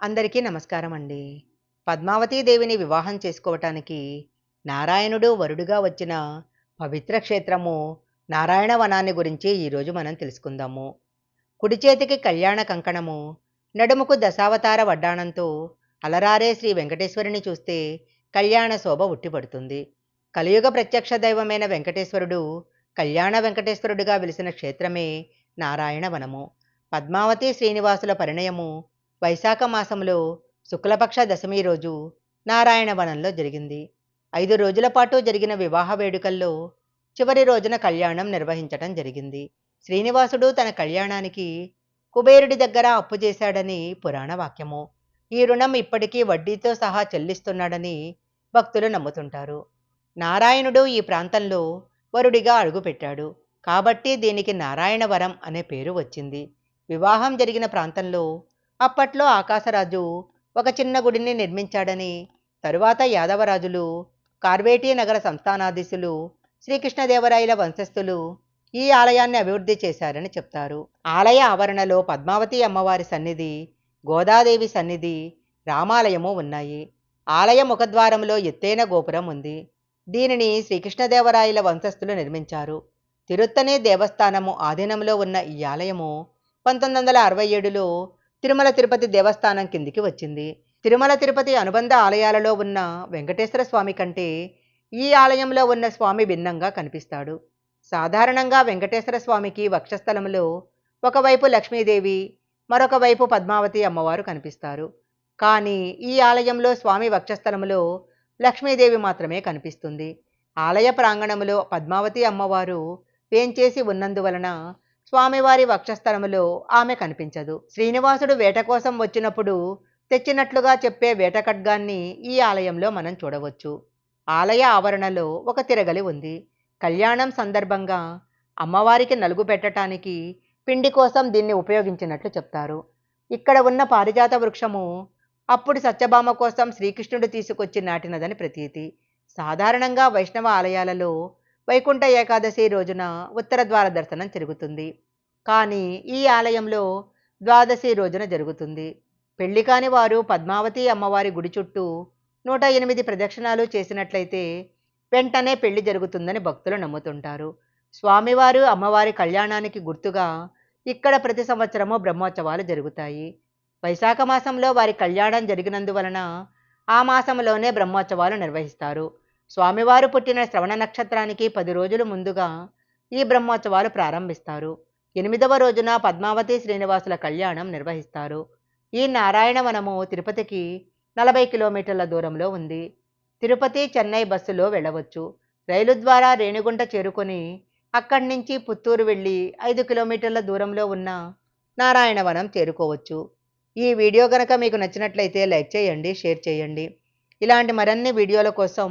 అందరికీ నమస్కారం అండి. పద్మావతీ దేవిని వివాహం చేసుకోవటానికి నారాయణుడు వరుడుగా వచ్చిన పవిత్ర క్షేత్రము నారాయణ వనాన్ని గురించి ఈరోజు మనం తెలుసుకుందాము. కుడి చేతికి కళ్యాణ కంకణము నడుముకు దశావతార వడ్డాణంతో అలరారే శ్రీ వెంకటేశ్వరుని చూస్తే కళ్యాణ శోభ ఉట్టిపడుతుంది. కలియుగ ప్రత్యక్ష దైవమైన వెంకటేశ్వరుడు కళ్యాణ వెంకటేశ్వరుడిగా వెలిసిన క్షేత్రమే నారాయణ వనము. పద్మావతి శ్రీనివాసుల పరిణయము వైశాఖ మాసంలో శుక్లపక్ష దశమి రోజు నారాయణ వనంలో జరిగింది. ఐదు రోజుల పాటు జరిగిన వివాహ వేడుకల్లో చివరి రోజున కళ్యాణం నిర్వహించటం జరిగింది. శ్రీనివాసుడు తన కళ్యాణానికి కుబేరుడి దగ్గర అప్పు చేశాడని పురాణ వాక్యము. ఈ రుణం ఇప్పటికీ వడ్డీతో సహా చెల్లిస్తున్నాడని భక్తులు నమ్ముతుంటారు. నారాయణుడు ఈ ప్రాంతంలో వరుడిగా అడుగుపెట్టాడు. కాబట్టి దీనికి నారాయణవరం అనే పేరు వచ్చింది. వివాహం జరిగిన ప్రాంతంలో అప్పట్లో ఆకాశరాజు ఒక చిన్న గుడిని నిర్మించాడని తరువాత యాదవరాజులు కార్వేటీ నగర సంస్థానాధీశులు శ్రీకృష్ణదేవరాయల వంశస్థులు ఈ ఆలయాన్ని అభివృద్ధి చేశారని చెప్తారు. ఆలయ ఆవరణలో పద్మావతి అమ్మవారి సన్నిధి గోదాదేవి సన్నిధి రామాలయము ఉన్నాయి. ఆలయ ముఖద్వారంలో ఎత్తైన గోపురం ఉంది. దీనిని శ్రీకృష్ణదేవరాయల వంశస్థులు నిర్మించారు. తిరుత్తని దేవస్థానము ఆధీనంలో ఉన్న ఈ ఆలయము పంతొమ్మిది వందల అరవై ఏడులో తిరుమల తిరుపతి దేవస్థానం కిందికి వచ్చింది. తిరుమల తిరుపతి అనుబంధ ఆలయాలలో ఉన్న వెంకటేశ్వర స్వామి కంటే ఈ ఆలయంలో ఉన్న స్వామి భిన్నంగా కనిపిస్తాడు. సాధారణంగా వెంకటేశ్వర స్వామికి వక్షస్థలంలో ఒకవైపు లక్ష్మీదేవి మరొక వైపు పద్మావతి అమ్మవారు కనిపిస్తారు. కానీ ఈ ఆలయంలో స్వామి వక్షస్థలంలో లక్ష్మీదేవి మాత్రమే కనిపిస్తుంది. ఆలయ ప్రాంగణంలో పద్మావతి అమ్మవారు వేంచేసి ఉన్నందువలన స్వామివారి వక్షస్థలములో ఆమె కనిపించదు. శ్రీనివాసుడు వేట కోసం వచ్చినప్పుడు తెచ్చినట్లుగా చెప్పే వేట ఖడ్గాన్ని ఈ ఆలయంలో మనం చూడవచ్చు. ఆలయ ఆవరణలో ఒక తిరగలి ఉంది. కళ్యాణం సందర్భంగా అమ్మవారికి నలుగు పెట్టడానికి పిండి కోసం దీన్ని ఉపయోగించినట్లు చెప్తారు. ఇక్కడ ఉన్న పారిజాత వృక్షము అప్పుడు సత్యభామ కోసం శ్రీకృష్ణుడు తీసుకొచ్చి నాటినదని ప్రతీతి. సాధారణంగా వైష్ణవ ఆలయాలలో వైకుంఠ ఏకాదశి రోజున ఉత్తర ద్వార దర్శనం జరుగుతుంది. కానీ ఈ ఆలయంలో ద్వాదశి రోజున జరుగుతుంది. పెళ్ళి కాని వారు పద్మావతి అమ్మవారి గుడి చుట్టూ నూట ఎనిమిది ప్రదక్షిణాలు చేసినట్లయితే వెంటనే పెళ్ళి జరుగుతుందని భక్తులు నమ్ముతుంటారు. స్వామివారు అమ్మవారి కళ్యాణానికి గుర్తుగా ఇక్కడ ప్రతి సంవత్సరము బ్రహ్మోత్సవాలు జరుగుతాయి. వైశాఖ మాసంలో వారి కళ్యాణం జరిగినందువలన ఆ మాసంలోనే బ్రహ్మోత్సవాలు నిర్వహిస్తారు. స్వామివారు పుట్టిన శ్రవణ నక్షత్రానికి పది రోజులు ముందుగా ఈ బ్రహ్మోత్సవాలు ప్రారంభిస్తారు. ఎనిమిదవ రోజున పద్మావతి శ్రీనివాసుల కళ్యాణం నిర్వహిస్తారు. ఈ నారాయణవనము తిరుపతికి నలభై కిలోమీటర్ల దూరంలో ఉంది. తిరుపతి చెన్నై బస్సులో వెళ్ళవచ్చు. రైలు ద్వారా రేణిగుంట చేరుకొని అక్కడి నుంచి పుత్తూరు వెళ్ళి ఐదు కిలోమీటర్ల దూరంలో ఉన్న నారాయణవనం చేరుకోవచ్చు. ఈ వీడియో కనుక మీకు నచ్చినట్లయితే లైక్ చేయండి షేర్ చేయండి. ఇలాంటి మరిన్ని వీడియోల కోసం